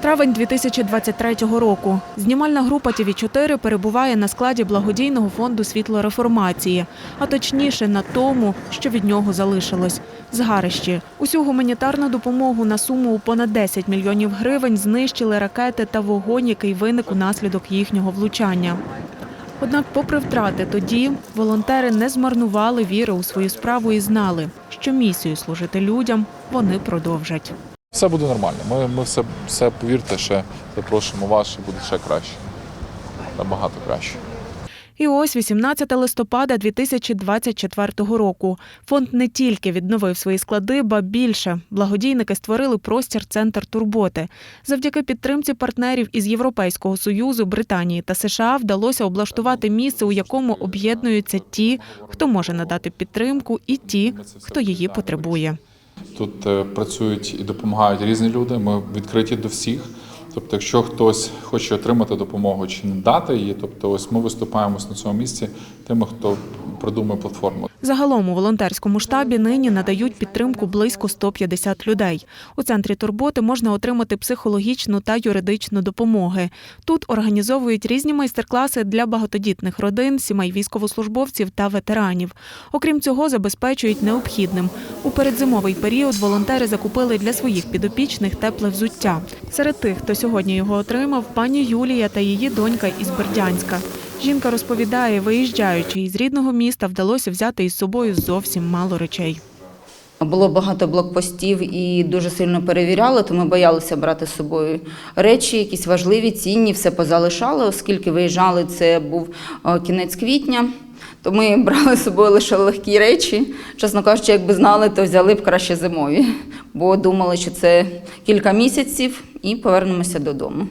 Травень 2023 року. Знімальна група тв 4 перебуває на складі благодійного фонду світлореформації, а точніше на тому, що від нього залишилось згарищі. Усю гуманітарну допомогу на суму у понад 10 мільйонів гривень знищили ракети та вогонь, який виник унаслідок їхнього влучання. Однак, попри втрати, тоді волонтери не змарнували віри у свою справу і знали, що місію служити людям вони продовжать. Все буде нормально. Ми, ми все, все повірте, ще запрошуємо вас, що буде ще краще. Набагато краще. І ось 18 листопада 2024 року. Фонд не тільки відновив свої склади, ба більше благодійники створили простір Центр турботи. Завдяки підтримці партнерів із Європейського союзу, Британії та США вдалося облаштувати місце, у якому об'єднуються ті, хто може надати підтримку, і ті, хто її потребує. Тут е, працюють і допомагають різні люди. Ми відкриті до всіх. Тобто, якщо хтось хоче отримати допомогу чи не дати її, тобто ось ми виступаємо на цьому місці тими, хто придумує платформу. Загалом у волонтерському штабі нині надають підтримку близько 150 людей. У центрі турботи можна отримати психологічну та юридичну допомоги. Тут організовують різні майстер-класи для багатодітних родин, сімей військовослужбовців та ветеранів. Окрім цього, забезпечують необхідним. У передзимовий період волонтери закупили для своїх підопічних тепле взуття. Серед тих, хто сьогодні його отримав, пані Юлія та її донька із Бердянська. Жінка розповідає, виїжджаючи із рідного міста, вдалося взяти із собою зовсім мало речей. Було багато блокпостів і дуже сильно перевіряли, то ми боялися брати з собою речі, якісь важливі, цінні, все позалишали, оскільки виїжджали, це був е, кінець квітня. То ми брали з собою лише легкі речі. Чесно кажучи, якби знали, то взяли б краще зимові, бо думали, що це кілька місяців і повернемося додому.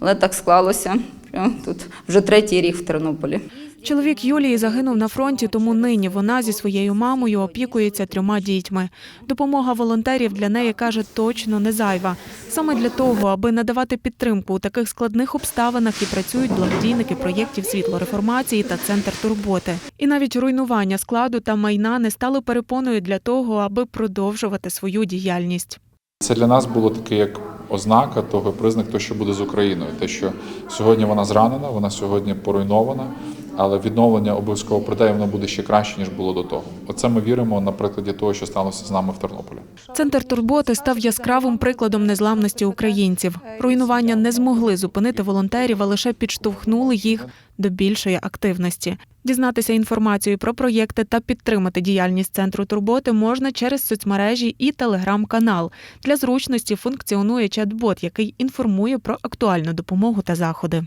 Але так склалося. Що Тут вже третій рік в Тернополі. Чоловік Юлії загинув на фронті, тому нині вона зі своєю мамою опікується трьома дітьми. Допомога волонтерів для неї каже точно не зайва. Саме для того, аби надавати підтримку у таких складних обставинах, і працюють благодійники проєктів світлореформації та центр турботи. І навіть руйнування складу та майна не стало перепоною для того, аби продовжувати свою діяльність. Це для нас було таке як ознака того, признак того, що буде з Україною. Те, що сьогодні вона зранена, вона сьогодні поруйнована, але відновлення обов'язково прийде, воно буде ще краще, ніж було до того. Оце ми віримо на прикладі того, що сталося з нами в Тернополі. Центр турботи став яскравим прикладом незламності українців. Руйнування не змогли зупинити волонтерів, а лише підштовхнули їх до більшої активності. Дізнатися інформацію про проєкти та підтримати діяльність центру турботи можна через соцмережі і телеграм-канал. Для зручності функціонує чат-бот, який інформує про актуальну допомогу та заходи.